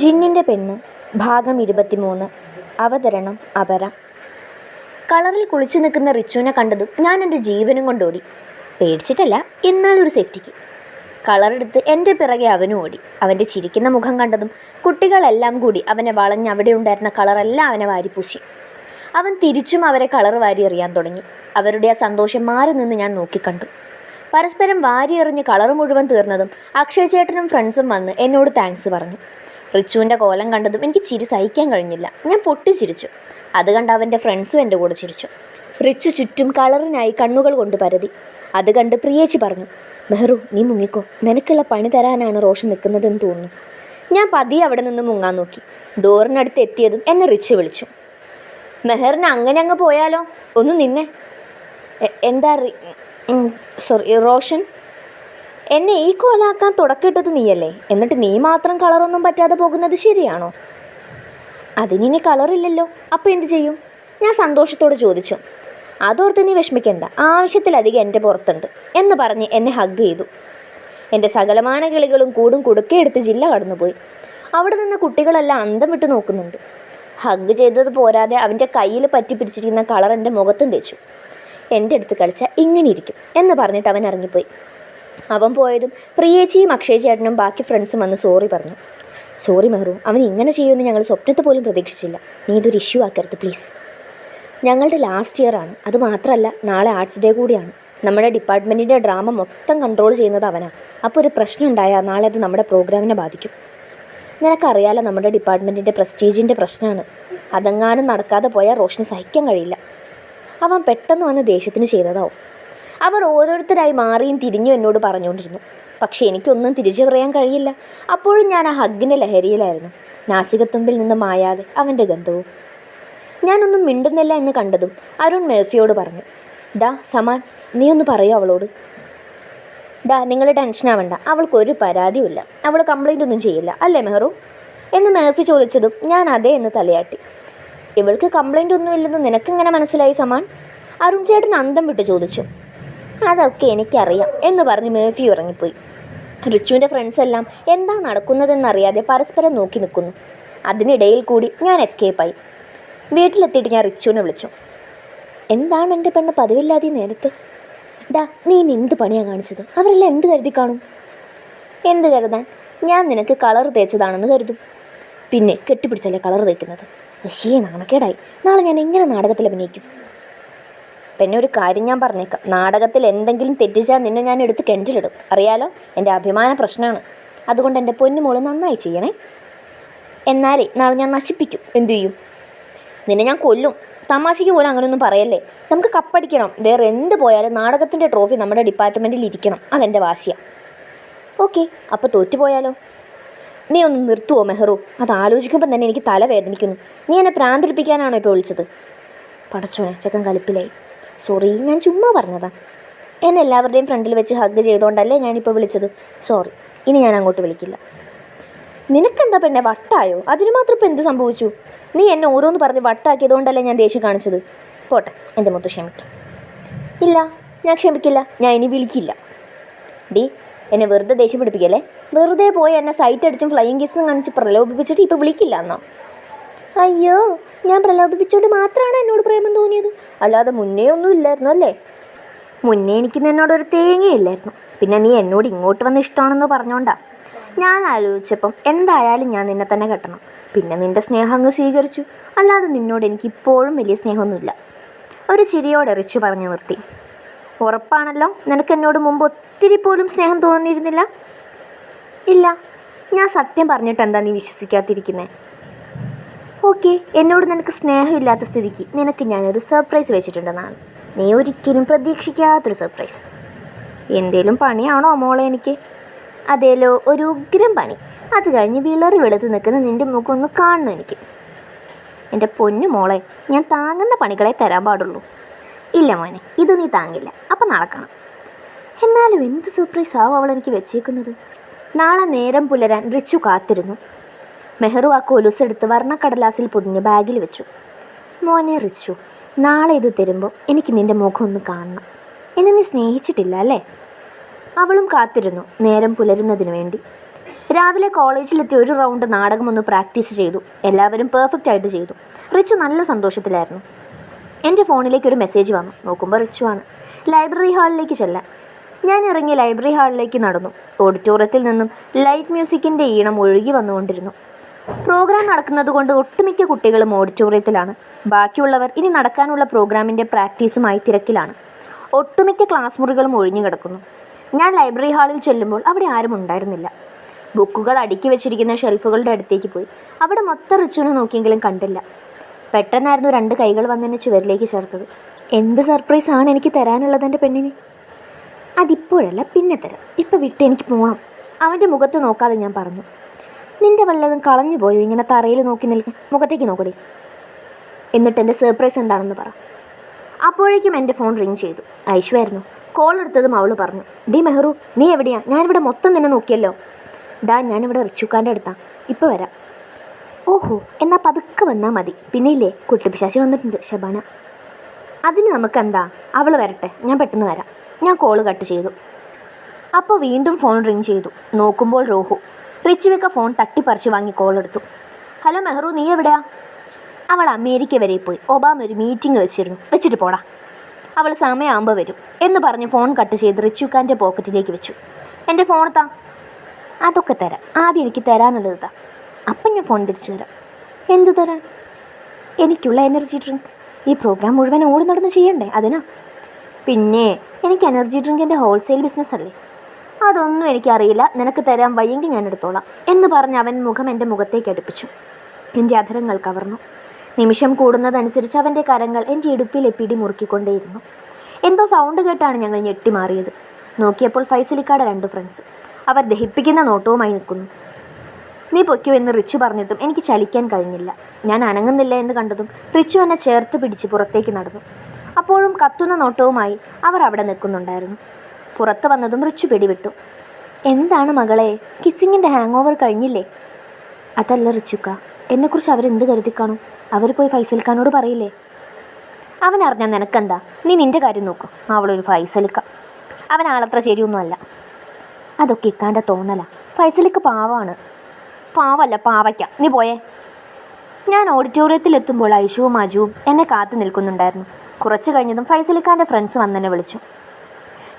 ജിന്നിന്റെ പെണ്ണ് ഭാഗം ഇരുപത്തിമൂന്ന് അവതരണം അപര. കളറിൽ കുളിച്ചു നിൽക്കുന്ന റിച്ചുവിനെ കണ്ടതും ഞാൻ എന്റെ ജീവനും കൊണ്ടോടി പേടിച്ചിട്ടല്ല എന്നാലും ഒരു സേഫ്റ്റിക്ക് കളറെടുത്ത് എന്റെ പിറകെ അവനും ഓടി. അവന്റെ ചിരിക്കുന്ന മുഖം കണ്ടതും കുട്ടികളെല്ലാം കൂടി അവനെ വളഞ്ഞ് അവിടെ ഉണ്ടായിരുന്ന കളറെല്ലാം അവനെ വാരിപ്പൂശി. അവൻ തിരിച്ചും അവരെ കളർ വാരി എറിയാൻ തുടങ്ങി. അവരുടെ ആ സന്തോഷം മാറി നിന്ന് ഞാൻ നോക്കിക്കണ്ടു. പരസ്പരം വാരി എറിഞ്ഞ് കളർ മുഴുവൻ തീർന്നതും അക്ഷയ ചേട്ടനും ഫ്രണ്ട്സും വന്ന് എന്നോട് താങ്ക്സ് പറഞ്ഞു. റിച്ചുവിന്റെ കോലം കണ്ടതും എനിക്ക് ചിരി സഹിക്കാൻ കഴിഞ്ഞില്ല. ഞാൻ പൊട്ടിച്ചിരിച്ചു. അത് കണ്ട് അവന്റെ ഫ്രണ്ട്സും എന്റെ കൂടെ ചിരിച്ചു. റിച്ചു ചുറ്റും കളറിനായി കണ്ണുകൾ കൊണ്ട് പരതി. അത് കണ്ട് പ്രിയേച്ചി പറഞ്ഞു മെഹ്റു നീ മുങ്ങിക്കോ. നിനക്കുള്ള പണി തരാനാണ് റോഷൻ നിൽക്കുന്നതെന്ന് തോന്നുന്നു. ഞാൻ പതിയെ അവിടെ നിന്ന് മുങ്ങാൻ നോക്കി. ഡോറിനടുത്ത് എത്തിയതും എന്നെ റിച്ച് വിളിച്ചു. മെഹറിന് അങ്ങനെ അങ്ങ് പോയാലോ? ഒന്ന് നിന്നെ. എന്താ സോറി റോഷൻ? എന്നെ ഈ കോലാക്കാൻ തുടക്കിട്ടത് നീയല്ലേ? എന്നിട്ട് നീ മാത്രം കളറൊന്നും പറ്റാതെ പോകുന്നത് ശരിയാണോ? അതിനി കളറില്ലല്ലോ. അപ്പോൾ എന്ത് ചെയ്യും? ഞാൻ സന്തോഷത്തോട് ചോദിച്ചു. അതോർത്ത് നീ വിഷമിക്കണ്ട. ആവശ്യത്തിലധികം എന്റെ പുറത്തുണ്ട് എന്ന് പറഞ്ഞ് എന്നെ ഹഗ് ചെയ്തു. എന്റെ സകലമാന കിളികളും കൂടും കുടുക്കെടുത്ത് ജില്ല കടന്നുപോയി. അവിടെ നിന്ന് കുട്ടികളെല്ലാം അന്തം വിട്ട് നോക്കുന്നുണ്ട്. ഹഗ് ചെയ്തത് പോരാതെ അവന്റെ കയ്യിൽ പറ്റി പിടിച്ചിരിക്കുന്ന കളർ എന്റെ മുഖത്തും തേച്ചു. എന്റെ അടുത്ത് കളിച്ച ഇങ്ങനെ ഇരിക്കും എന്ന് പറഞ്ഞിട്ട് അവൻ ഇറങ്ങിപ്പോയി. അവൻ പോയതും പ്രിയേച്ചിയും അക്ഷയ ചേട്ടനും ബാക്കി ഫ്രണ്ട്സും വന്ന് സോറി പറഞ്ഞു. സോറി മെഹ്റു അവൻ ഇങ്ങനെ ചെയ്യുമെന്ന് ഞങ്ങൾ സ്വപ്നത്തെ പോലും പ്രതീക്ഷിച്ചില്ല. നീ ഇതൊരു ഇഷ്യൂ ആക്കരുത് പ്ലീസ് ഞങ്ങളുടെ ലാസ്റ്റ് ഇയർ ആണ്. അത് മാത്രമല്ല നാളെ ആർട്സ് ഡേ കൂടിയാണ്. നമ്മുടെ ഡിപ്പാർട്ട്മെന്റിന്റെ ഡ്രാമ മൊത്തം കൺട്രോൾ ചെയ്യുന്നത് അവനാണ് അപ്പോൾ ഒരു പ്രശ്നം ഉണ്ടായാൽ നാളെ അത് നമ്മുടെ പ്രോഗ്രാമിനെ ബാധിക്കും. നിനക്കറിയാലോ നമ്മുടെ ഡിപ്പാർട്ട്മെന്റിന്റെ പ്രസ്റ്റീജിന്റെ പ്രശ്നമാണ് അതെങ്ങാനും നടക്കാതെ പോയാൽ റോഷന് സഹിക്കാൻ കഴിയില്ല. അവൻ പെട്ടെന്ന് വന്ന് ദേഷ്യത്തിന് ചെയ്തതാവും. അവർ ഓരോരുത്തരായി മാറിയും തിരിഞ്ഞും എന്നോട് പറഞ്ഞുകൊണ്ടിരുന്നു. പക്ഷേ എനിക്കൊന്നും തിരിച്ചു പറയാൻ കഴിയില്ല. അപ്പോഴും ഞാൻ ആ ഹഗ്ഗിന്റെ ലഹരിയിലായിരുന്നു. നാസികത്തുമ്പിൽ നിന്ന് മായാതെ അവന്റെ ഗന്ധവും. ഞാനൊന്നും മിണ്ടുന്നില്ല എന്ന് കണ്ടതും അരുൺ മേഫിയോട് പറഞ്ഞു ഡാ സമാൻ നീ ഒന്ന് പറയോ അവളോട്. ഡാ നിങ്ങൾ ടെൻഷനാവണ്ട അവൾക്കൊരു പരാതിയുമില്ല അവൾ കംപ്ലൈന്റ് ഒന്നും ചെയ്യില്ല. അല്ലേ മെഹറു? എന്ന് മേഫി ചോദിച്ചതും ഞാൻ അതേ എന്ന് തലയാട്ടി. ഇവൾക്ക് കംപ്ലൈന്റ് ഒന്നുമില്ലെന്ന് നിനക്കെങ്ങനെ മനസ്സിലായി സമാൻ? അരുൺ ചേട്ടൻ അന്തം വിട്ട് ചോദിച്ചു. അതൊക്കെ എനിക്കറിയാം എന്ന് പറഞ്ഞ് മേഫി ഉറങ്ങിപ്പോയി. റിച്ചുവിന്റെ ഫ്രണ്ട്സ് എല്ലാം എന്താ നടക്കുന്നതെന്നറിയാതെ പരസ്പരം നോക്കി നിൽക്കുന്നു. അതിനിടയിൽ കൂടി ഞാൻ എസ്കേപ്പായി വീട്ടിലെത്തിയിട്ട് ഞാൻ റിച്ചുവിനെ വിളിച്ചു. എന്താണ് എന്റെ പെണ്ണ് പതിവില്ലാതെ നേരത്തെ? ഡാ നീ എന്ത് പണിയാണ് കാണിച്ചത്? അവരെല്ലാം എന്ത് കരുതി കാണും? എന്ത് കരുതാൻ? ഞാൻ നിനക്ക് കളർ തേച്ചതാണെന്ന് കരുതും. പിന്നെ കെട്ടിപ്പിടിച്ചല്ലേ കളർ തേക്കുന്നത്? പക്ഷേ നാണക്കേടായി. നാളെ ഞാൻ എങ്ങനെ നാടകത്തിൽ അഭിനയിക്കും? പിന്നെ ഒരു കാര്യം ഞാൻ പറഞ്ഞേക്കാം. നാടകത്തിൽ എന്തെങ്കിലും തെറ്റിച്ചാൽ നിന്നെ ഞാൻ എടുത്ത് കെഞ്ചിലിടും. അറിയാലോ? എന്റെ അഭിമാന പ്രശ്നമാണ്. അതുകൊണ്ട് എന്റെ പൊന്നുമോൾ നന്നായി ചെയ്യണേ. എന്നാലേ നാളെ ഞാൻ നശിപ്പിക്കും. എന്തു ചെയ്യും? നിന്നെ ഞാൻ കൊല്ലും. തമാശയ്ക്ക് പോലും അങ്ങനെയൊന്നും പറയല്ലേ? നമുക്ക് കപ്പടിക്കണം. വേറെ എന്ത് പോയാലും നാടകത്തിന്റെ ട്രോഫി നമ്മുടെ ഡിപ്പാർട്ട്മെന്റിൽ ഇരിക്കണം. അതെന്റെ വാശിയാണ് ഓക്കെ അപ്പോൾ തോറ്റുപോയാലോ നീ ഒന്ന് നിർത്തുവോ മെഹ്റു? അത് ആലോചിക്കുമ്പോൾ തന്നെ എനിക്ക് തല വേദനിക്കുന്നു നീ എന്നെ പ്രാന്തിരിപ്പിക്കാനാണോ ഇപ്പോൾ വിളിച്ചത്? പടച്ചോനെ ചെക്കൻ കലിപ്പിലായി. സോറി ഞാൻ ചുമ്മാ പറഞ്ഞതാ. എന്നെ എല്ലാവരുടെയും ഫ്രണ്ടിൽ വെച്ച് ഹഗ് ചെയ്തുകൊണ്ടല്ലേ ഞാനിപ്പോൾ വിളിച്ചത്. സോറി ഇനി ഞാൻ അങ്ങോട്ട് വിളിക്കില്ല. നിനക്കെന്താ പെണ്ണെ വട്ടായോ? അതിന് മാത്രം ഇപ്പം എന്ത് സംഭവിച്ചു? നീ എന്നെ ഓരോന്ന് പറഞ്ഞ് വട്ടാക്കിയതുകൊണ്ടല്ലേ ഞാൻ ദേഷ്യം കാണിച്ചത്. പോട്ടെ എന്റെ മുത്ത് ക്ഷമിക്കും. ഇല്ല ഞാൻ ക്ഷമിക്കില്ല ഞാൻ ഇനി വിളിക്കില്ല. ഡി എന്നെ വെറുതെ ദേഷ്യം പിടിപ്പിക്കല്ലേ? വെറുതെ പോയി എന്നെ സൈറ്റ് അടിച്ചും ഫ്ലൈയിങ് കിസും കാണിച്ച് പ്രലോഭിപ്പിച്ചിട്ട് ഇപ്പോൾ വിളിക്കില്ല എന്നോ? അയ്യോ ഞാൻ പ്രലോഭിപ്പിച്ചുകൊണ്ട് മാത്രമാണ് എന്നോട് പ്രേമം തോന്നിയത്. അല്ലാതെ മുന്നേ ഒന്നും ഇല്ലായിരുന്നു അല്ലേ? മുന്നേ എനിക്ക് നിന്നോട് ഒരു തേങ്ങയില്ലായിരുന്നു. പിന്നെ നീ എന്നോട് ഇങ്ങോട്ട് വന്ന് ഇഷ്ടമാണെന്ന് പറഞ്ഞോണ്ടാ. ഞാൻ ആലോചിച്ചപ്പം എന്തായാലും ഞാൻ നിന്നെ തന്നെ കെട്ടണം. പിന്നെ നിന്റെ സ്നേഹം അങ്ങ് സ്വീകരിച്ചു. അല്ലാതെ നിന്നോട് എനിക്ക് ഇപ്പോഴും വലിയ സ്നേഹമൊന്നുമില്ല. ഒരു ചിരിയോടെ റിച്ചു പറഞ്ഞു നിർത്തി. ഉറപ്പാണല്ലോ നിനക്ക് എന്നോട് മുമ്പ് ഒത്തിരി പോലും സ്നേഹം തോന്നിയിരുന്നില്ല? ഇല്ല. ഞാൻ സത്യം പറഞ്ഞിട്ട് എന്താ നീ വിശ്വസിക്കാതിരിക്കുന്നത് ഓക്കെ എന്നോട് നിനക്ക് സ്നേഹമില്ലാത്ത സ്ഥിതിക്ക് നിനക്ക് ഞാനൊരു സർപ്രൈസ് വെച്ചിട്ടുണ്ടെന്നാണ്. നീ ഒരിക്കലും പ്രതീക്ഷിക്കാത്തൊരു സർപ്രൈസ് എന്തേലും പണിയാണോ മോളെ എനിക്ക്? അതേലോ ഒരു ഉഗ്രം പണി. അത് കഴിഞ്ഞ് വിളറി വെളുത്ത് നിൽക്കുന്ന നിന്റെ മുഖം ഒന്ന് കാണണം എനിക്ക്. എന്റെ പൊന്നു മോളെ ഞാൻ താങ്ങുന്ന പണികളെ തരാൻ പാടുള്ളൂ. ഇല്ല മോനെ ഇത് നീ താങ്ങില്ല. അപ്പം നടക്കണം എന്നാലും എന്ത് സർപ്രൈസ് ആവും അവൾ എനിക്ക് വെച്ചേക്കുന്നത്? നാളെ നേരം പുലരാൻ റിച്ചു കാത്തിരുന്നു. മെഹറു ആ കൊലുസെടുത്ത് വർണക്കടലാസിൽ പൊതിഞ്ഞ് ബാഗിൽ വെച്ചു. മോനെ റിച്ചു നാളെ ഇത് തരുമ്പോൾ എനിക്ക് നിന്റെ മുഖം ഒന്ന് കാണണം. എന്നെ നീ സ്നേഹിച്ചിട്ടില്ല അല്ലേ? അവളും കാത്തിരുന്നു നേരം പുലരുന്നതിന് വേണ്ടി. രാവിലെ കോളേജിലെത്തി ഒരു റൗണ്ട് നാടകം ഒന്ന് പ്രാക്ടീസ് ചെയ്തു. എല്ലാവരും പെർഫെക്റ്റ് ആയിട്ട് ചെയ്തു. റിച്ചു നല്ല സന്തോഷത്തിലായിരുന്നു. എന്റെ ഫോണിലേക്ക് ഒരു മെസ്സേജ് വന്നു. നോക്കുമ്പോൾ റിച്ചു ആണ്. ലൈബ്രറി ഹാളിലേക്ക് ചെല്ലാൻ ഞാൻ ഇറങ്ങി ലൈബ്രറി ഹാളിലേക്ക് നടന്നു. ഓഡിറ്റോറിയത്തിൽ നിന്നും ലൈറ്റ് മ്യൂസിക്കിന്റെ ഈണം ഒഴുകി വന്നുകൊണ്ടിരുന്നു. പ്രോഗ്രാം നടക്കുന്നത് കൊണ്ട് ഒട്ടുമിക്ക കുട്ടികളും ഓഡിറ്റോറിയത്തിലാണ്. ബാക്കിയുള്ളവർ ഇനി നടക്കാനുള്ള പ്രോഗ്രാമിന്റെ പ്രാക്ടീസുമായി തിരക്കിലാണ്. ഒട്ടുമിക്ക ക്ലാസ് മുറികളും ഒഴിഞ്ഞു കിടക്കുന്നു. ഞാൻ ലൈബ്രറി ഹാളിൽ ചെല്ലുമ്പോൾ അവിടെ ആരും ഉണ്ടായിരുന്നില്ല. ബുക്കുകൾ അടുക്കി വെച്ചിരിക്കുന്ന ഷെൽഫുകളുടെ അടുത്തേക്ക് പോയി. അവിടെ മൊത്തം റിച്ചുവിനെ നോക്കിയെങ്കിലും കണ്ടില്ല. പെട്ടെന്നായിരുന്നു രണ്ട് കൈകൾ വന്നെന്നെ ചുവരിലേക്ക് ചേർത്തത്. എന്ത് സർപ്രൈസ് ആണ് എനിക്ക് തരാനുള്ളത് എന്റെ പെണ്ണിന്? അതിപ്പോഴല്ല പിന്നെ തരാം. ഇപ്പം വിട്ട് എനിക്ക് പോകണം അവന്റെ മുഖത്ത് നോക്കാതെ ഞാൻ പറഞ്ഞു. നിന്റെ വല്ലതും കളഞ്ഞു പോയോ? ഇങ്ങനെ തറയിൽ നോക്കി നിൽക്കും മുഖത്തേക്ക് നോക്കടി. എന്നിട്ട് എന്റെ സർപ്രൈസ് എന്താണെന്ന് പറ. അപ്പോഴേക്കും എന്റെ ഫോൺ റിങ് ചെയ്തു. ഐശ്വരായിരുന്നു കോൾ എടുത്തതും അവൾ പറഞ്ഞു. ഡി മെഹ്റു നീ എവിടെയാ? ഞാനിവിടെ മൊത്തം നിന്നെ നോക്കിയല്ലോ. ഡാ ഞാനിവിടെ റിച്ചുക്കാന്റെ അടുത്താ. ഇപ്പോൾ വരാം. ഓഹോ എന്നാൽ പതുക്കെ വന്നാൽ മതി. പിന്നെ ഇല്ലേ കുട്ടിപ്പിശാശി വന്നിട്ടുണ്ട് ശബാന. അതിന് നമുക്കെന്താ? അവൾ വരട്ടെ. ഞാൻ പെട്ടെന്ന് വരാം. ഞാൻ കോൾ കട്ട് ചെയ്തു. അപ്പോൾ വീണ്ടും ഫോൺ റിങ് ചെയ്തു. നോക്കുമ്പോൾ റോഹു. റിച്ചുവിക്ക ഫോൺ തട്ടിപ്പറിച്ച് വാങ്ങി കോൾ എടുത്തു. ഹലോ മെഹ്റു നീ എവിടെയാ? അവൾ അമേരിക്ക വരെ പോയി. ഒബാമ ഒരു മീറ്റിംഗ് വെച്ചിരുന്നു. വെച്ചിട്ട് പോടാ. അവൾ സമയമാകുമ്പോൾ വരും. എന്ന് പറഞ്ഞ് ഫോൺ കട്ട് ചെയ്ത് റിച്ചുക്കാന്റെ പോക്കറ്റിലേക്ക് വെച്ചു. എന്റെ ഫോൺ താ. അതൊക്കെ തരാം. ആദ്യം എനിക്ക് തരാനുള്ളത് താ. അപ്പം ഞാൻ ഫോൺ തിരിച്ചു തരാം. എന്തു തരാൻ? എനിക്കുള്ള എനർജി ഡ്രിങ്ക് ഈ പ്രോഗ്രാം മുഴുവൻ ഓടി നടന്ന് ചെയ്യണ്ടേ? അതിനാ. പിന്നെ എനിക്ക് എനർജി ഡ്രിങ്കിന്റെ ഹോൾസെയിൽ ബിസിനസ് അല്ലേ? അതൊന്നും എനിക്കറിയില്ല. നിനക്ക് തരാൻ വയ്യെങ്കിൽ ഞാൻ എടുത്തോളാം. എന്ന് പറഞ്ഞ് അവൻ മുഖം എന്റെ മുഖത്തേക്ക് അടുപ്പിച്ചു. എന്റെ അധരങ്ങൾ കവർന്നു. നിമിഷം കൂടുന്നതനുസരിച്ച് അവന്റെ കരങ്ങൾ എന്റെ ഇടുപ്പിലെ പിടി മുറുക്കിക്കൊണ്ടേയിരുന്നു. എന്തോ സൗണ്ട് കേട്ടാണ് ഞങ്ങൾ ഞെട്ടിമാറിയത് നോക്കിയപ്പോൾ ഫൈസലിക്കാടെ രണ്ട് ഫ്രണ്ട്സ് അവർ ദഹിപ്പിക്കുന്ന നോട്ടവുമായി നിൽക്കുന്നു. നീ പൊയ്ക്കോ എന്ന് റിച്ചു പറഞ്ഞിട്ടും എനിക്ക് ചലിക്കാൻ കഴിഞ്ഞില്ല. ഞാൻ അനങ്ങുന്നില്ല എന്ന് കണ്ടതും റിച്ചു എന്നെ ചേർത്ത് പിടിച്ച് പുറത്തേക്ക് നടന്നു. അപ്പോഴും കത്തുന്ന നോട്ടവുമായി അവർ അവിടെ നിൽക്കുന്നുണ്ടായിരുന്നു. പുറത്ത് വന്നതും റിച്ചു പിടിവിട്ടു. എന്താണ് മകളെ? കിസ്സിങ്ങിന്റെ ഹാങ് ഓവർ കഴിഞ്ഞില്ലേ? അതല്ല റിച്ചുക്ക എന്നെക്കുറിച്ച് അവരെന്ത് കരുതി കാണും? അവർ പോയി ഫൈസൽക്കാനോട് പറയില്ലേ? അവൻ അറിഞ്ഞാൽ നിനക്കെന്താ? നീ നിന്റെ കാര്യം നോക്കും. അവളൊരു ഫൈസലിക്ക അവൻ ആളത്ര ശരിയൊന്നുമല്ല. അതൊക്കെ ഇക്കാന്റെ തോന്നലാ. ഫൈസലിക്ക് പാവമാണ് പാവല്ല പാവയ്ക്ക. നീ പോയേ. ഞാൻ ഓഡിറ്റോറിയത്തിൽ എത്തുമ്പോൾ ഐഷുവും അജുവും എന്നെ കാത്തു നിൽക്കുന്നുണ്ടായിരുന്നു. കുറച്ച് കഴിഞ്ഞതും ഫൈസലിക്കാന്റെ ഫ്രണ്ട്സ് വന്നെന്നെ വിളിച്ചു.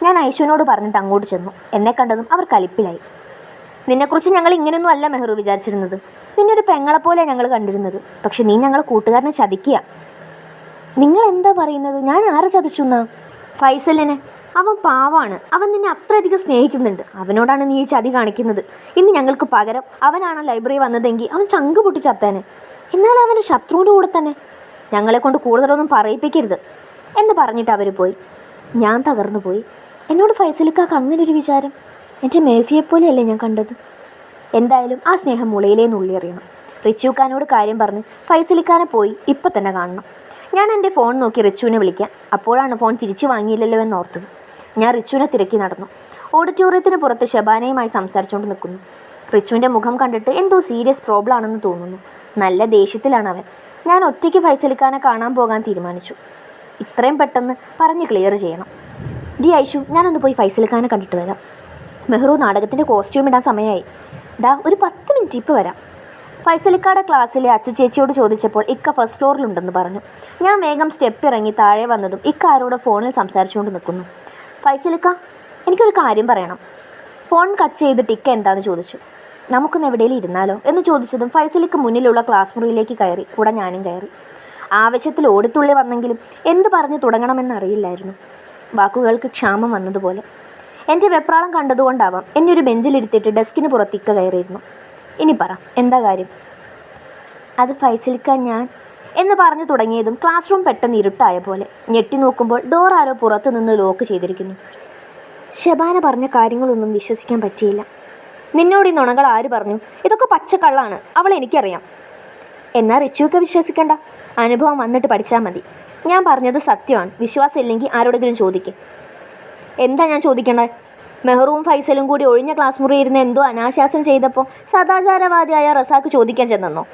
ഞാൻ ഐശുവിനോട് പറഞ്ഞിട്ട് അങ്ങോട്ട് ചെന്നു. എന്നെ കണ്ടതും അവർ കലിപ്പിലായി. നിന്നെക്കുറിച്ച് ഞങ്ങൾ ഇങ്ങനെയൊന്നും അല്ല മെഹ്റു വിചാരിച്ചിരുന്നത്. നിന്നെ ഒരു പെങ്ങളെപ്പോലെ ഞങ്ങൾ കണ്ടിരുന്നത്. പക്ഷെ നീ ഞങ്ങളെ കൂട്ടുകാരനെ ചതിക്കുക. നിങ്ങൾ എന്താ പറയുന്നത്? ഞാൻ ആരെ ചതിച്ചുന്നാ ഫൈസലിനെ. അവൻ പാവാണ്. അവൻ നിന്നെ അത്രയധികം സ്നേഹിക്കുന്നുണ്ട്. അവനോടാണ് നീ ഈ ചതി കാണിക്കുന്നത്. ഇന്ന് ഞങ്ങൾക്ക് പകരം അവനാണ് ലൈബ്രറി വന്നതെങ്കിൽ അവൻ ചങ്ക് പൊട്ടി എന്നാൽ അവന്റെ ശത്രുവിന്റെ കൂടെ തന്നെ. ഞങ്ങളെ കൊണ്ട് കൂടുതലൊന്നും പറയിപ്പിക്കരുത് എന്ന് പറഞ്ഞിട്ട് അവർ പോയി. ഞാൻ തകർന്നു പോയി എന്നോട് ഫൈസലിക്കാക്ക് അങ്ങനൊരു വിചാരം. എന്റെ മേഫിയെപ്പോലെയല്ലേ ഞാൻ കണ്ടത്. എന്തായാലും ആ സ്നേഹം മുളയിലേ നുള്ളിയെറിയണം. റിച്ചുക്കാനോട് കാര്യം പറഞ്ഞ് ഫൈസലിക്കാനെ പോയി ഇപ്പം തന്നെ കാണണം. ഞാൻ എന്റെ ഫോൺ നോക്കി റിച്ചുവിനെ വിളിക്കാം. അപ്പോഴാണ് ഫോൺ തിരിച്ചു വാങ്ങിയില്ലല്ലോ എന്ന് ഓർത്തത് ഞാൻ റിച്ചുവിനെ തിരക്കി നടന്നു. ഓഡിറ്റോറിയത്തിന് പുറത്ത് ശബാനയുമായി സംസാരിച്ചുകൊണ്ട് നിൽക്കുന്നു. റിച്ചുവിന്റെ മുഖം കണ്ടിട്ട് എന്തോ സീരിയസ് പ്രോബ്ലം ആണെന്ന് തോന്നുന്നു. നല്ല ദേഷ്യത്തിലാണ് അവൻ. ഞാൻ ഒറ്റയ്ക്ക് ഫൈസലിക്കാനെ കാണാൻ പോകാൻ തീരുമാനിച്ചു. ഇത്രയും പെട്ടെന്ന് പറഞ്ഞ് ക്ലിയർ ചെയ്യണം. ഡി ഐഷു ഞാനൊന്ന് പോയി ഫൈസൽ ഖാനെ കണ്ടിട്ട് വരാം. മെഹ്റു നാടകത്തിന്റെ കോസ്റ്റ്യൂം ഇടാൻ സമയമായി. ഡാ ഒരു പത്ത് മിനിറ്റ് ഇപ്പോൾ വരാം. ഫൈസലിക്കാടെ ക്ലാസ്സിലെ അച്ചു ചേച്ചിയോട് ചോദിച്ചപ്പോൾ ഇക്ക ഫസ്റ്റ് ഫ്ലോറിലുണ്ടെന്ന് പറഞ്ഞു. ഞാൻ വേഗം സ്റ്റെപ്പ് ഇറങ്ങി താഴെ വന്നതും ഇക്ക ആരോട് ഫോണിൽ സംസാരിച്ചുകൊണ്ട് നിൽക്കുന്നു. ഫൈസലിക്ക എനിക്കൊരു കാര്യം പറയണം. ഫോൺ കട്ട് ചെയ്തിട്ട് ഇക്ക എന്താണെന്ന് ചോദിച്ചു. നമുക്കൊന്ന് എവിടെയെങ്കിലും ഇരുന്നാലോ? എന്ന് ചോദിച്ചതും ഫൈസലിക്ക് മുന്നിലുള്ള ക്ലാസ് മുറിയിലേക്ക് കയറി. കൂടെ ഞാനും കയറി. ആവശ്യത്തിൽ ഓടിത്തുള്ളി വന്നെങ്കിലും എന്ത് പറഞ്ഞു തുടങ്ങണമെന്നറിയില്ലായിരുന്നു വാക്കുകൾക്ക് ക്ഷാമം വന്നതുപോലെ. എന്റെ വെപ്രാളം കണ്ടതുകൊണ്ടാവാം എന്നെ ഒരു ബെഞ്ചിലിരുത്തിയിട്ട് ഡെസ്കിന് പുറത്തിക്ക കയറിയിരുന്നു. ഇനി പറ എന്താ കാര്യം? അത് ഫൈസലിക്ക ഞാൻ എന്ന് പറഞ്ഞു തുടങ്ങിയതും ക്ലാസ് റൂം പെട്ടെന്ന് ഇരുട്ടായ പോലെ. ഞെട്ടി നോക്കുമ്പോൾ ഡോർ ആരോ പുറത്തു നിന്ന് ലോക്ക് ചെയ്തിരിക്കുന്നു. ശബാന പറഞ്ഞ കാര്യങ്ങളൊന്നും വിശ്വസിക്കാൻ പറ്റിയില്ല. നിന്നോട് ഈ നുണകൾ ആര് പറഞ്ഞു? ഇതൊക്കെ പച്ചക്കള്ളാണ്. അവൾ എനിക്കറിയാം. എന്നാൽ റിച്ചുവൊക്കെ വിശ്വസിക്കണ്ട? അനുഭവം വന്നിട്ട് പഠിച്ചാൽ മതി. ഞാൻ പറഞ്ഞത് സത്യമാണ്. വിശ്വാസം ഇല്ലെങ്കിൽ ആരോടെങ്കിലും ചോദിക്കും. എന്താ ഞാൻ ചോദിക്കേണ്ടത് മെഹ്റൂം ഫൈസലും കൂടി ഒഴിഞ്ഞ ക്ലാസ് മുറി ഇരുന്ന് എന്തോ അനാശാസം ചെയ്തപ്പോൾ സദാചാരവാദിയായ റസാക്ക് ചോദിക്കാൻ ചെന്നെന്നോ?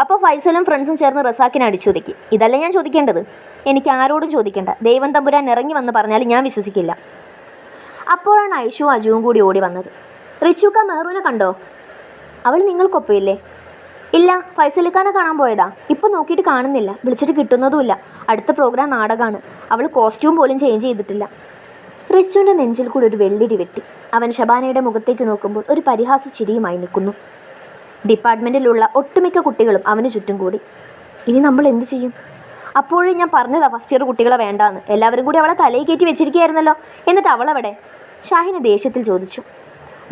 അപ്പോൾ ഫൈസലും ഫ്രണ്ട്സും ചേർന്ന് റസാക്കിനെ അടിച്ചൊതുക്കി. ഇതല്ല ഞാൻ ചോദിക്കേണ്ടത്? എനിക്ക് ആരോടും ചോദിക്കേണ്ട. ദൈവം തമ്പുരാൻ ഇറങ്ങി വന്ന് പറഞ്ഞാൽ ഞാൻ വിശ്വസിക്കില്ല. അപ്പോഴാണ് ഐഷുവും അജുവും കൂടി ഓടി വന്നത്. റിച്ചുക്ക മെഹ്റൂനെ കണ്ടോ? അവൾ നിങ്ങൾക്കൊപ്പമില്ലേ? ഇല്ല ഫൈസലിക്കാനെ കാണാൻ പോയതാ. ഇപ്പം നോക്കിയിട്ട് കാണുന്നില്ല. വിളിച്ചിട്ട് കിട്ടുന്നതുമില്ല. അടുത്ത പ്രോഗ്രാം നാടകമാണ് അവൾ കോസ്റ്റ്യൂം പോലും ചേഞ്ച് ചെയ്തിട്ടില്ല. റിച്ചുവിന്റെ നെഞ്ചിൽ കൂടി ഒരു വെള്ളിടി വെട്ടി. അവൻ ഷബാനയുടെ മുഖത്തേക്ക് നോക്കുമ്പോൾ ഒരു പരിഹാസ ചിരിയുമായി നിൽക്കുന്നു. ഡിപ്പാർട്ട്മെന്റിലുള്ള ഒട്ടുമിക്ക കുട്ടികളും അവന് ചുറ്റും കൂടി. ഇനി നമ്മൾ എന്ത് ചെയ്യും? അപ്പോഴും ഞാൻ പറഞ്ഞതാ ഫസ്റ്റ് ഇയർ കുട്ടികളെ വേണ്ടാന്ന്. എല്ലാവരും കൂടി അവളെ തലയിൽ കയറ്റി വെച്ചിരിക്കുകയായിരുന്നല്ലോ. എന്നിട്ട് അവളവിടെ? ഷാഹിന് ദേഷ്യത്തിൽ ചോദിച്ചു.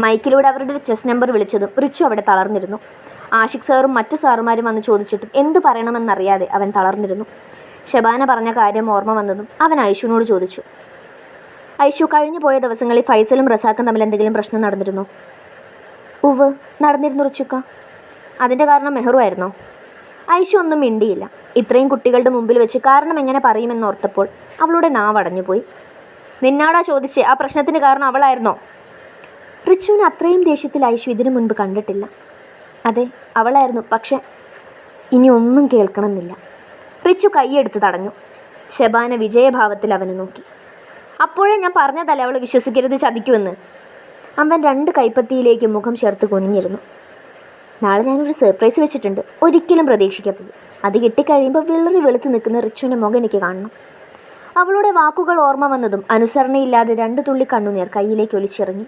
മൈക്കിലൂടെ അവരുടെ ചെസ് നമ്പർ വിളിച്ചതും റിച്ചു അവിടെ തളർന്നിരുന്നു. ആഷിഖ് സാറും മറ്റു സാറുമാരും വന്ന് ചോദിച്ചിട്ടും എന്ത് പറയണമെന്നറിയാതെ അവൻ തളർന്നിരുന്നു. ഷബാന പറഞ്ഞ കാര്യം ഓർമ്മ വന്നതും അവൻ ഐഷുവിനോട് ചോദിച്ചു. ഐഷു കഴിഞ്ഞു പോയ ദിവസങ്ങളിൽ ഫൈസലും റസാക്കും തമ്മിൽ എന്തെങ്കിലും പ്രശ്നം നടന്നിരുന്നോ? ഉവ് നടന്നിരുന്നു റിച്ചുക്ക. അതിന്റെ കാരണം മെഹ്റു ഐഷു ഒന്നും മിണ്ടിയില്ല. ഇത്രയും കുട്ടികളുടെ മുമ്പിൽ വെച്ച് കാരണം എങ്ങനെ പറയുമെന്നോർത്തപ്പോൾ അവളുടെ നാവ് അടഞ്ഞുപോയി. നിന്നാടാ ചോദിച്ച് ആ പ്രശ്നത്തിന് കാരണം അവളായിരുന്നോ? റിച്ചുവിന് അത്രയും ദേഷ്യത്തിൽ ഐഷു ഇതിനു മുൻപ് കണ്ടിട്ടില്ല. അതെ അവളായിരുന്നു. പക്ഷെ ഇനി ഒന്നും കേൾക്കണമെന്നില്ല. റിച്ചു കൈയെടുത്ത് തടഞ്ഞു. ശബാന വിജയഭാവത്തിൽ അവനെ നോക്കി. അപ്പോഴേ ഞാൻ പറഞ്ഞതല്ലേ അവൾ വിശ്വസിക്കരുത് ചതിക്കുമെന്ന്. അവൻ രണ്ട് കൈപ്പത്തിയിലേക്ക് മുഖം ചേർത്ത് കുനിഞ്ഞിരുന്നു. നാളെ ഞാനൊരു സർപ്രൈസ് വെച്ചിട്ടുണ്ട്. ഒരിക്കലും പ്രതീക്ഷിക്കാത്തത്. അത് കിട്ടിക്കഴിയുമ്പോൾ വിളറി വെളുത്ത് നിൽക്കുന്ന റിച്ചുവിന്റെ മുഖം എനിക്ക് കാണണം. അവളുടെ വാക്കുകൾ ഓർമ്മ വന്നതും അനുസരണയില്ലാതെ രണ്ട് തുള്ളി കണ്ണുനീർ കയ്യിലേക്ക് ഒലിച്ചിറങ്ങി.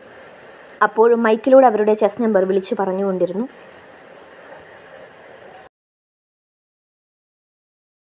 അപ്പോഴും മൈക്കിലൂടെ അവരുടെ ചെസ് നമ്പർ വിളിച്ചു പറഞ്ഞുകൊണ്ടിരുന്നു.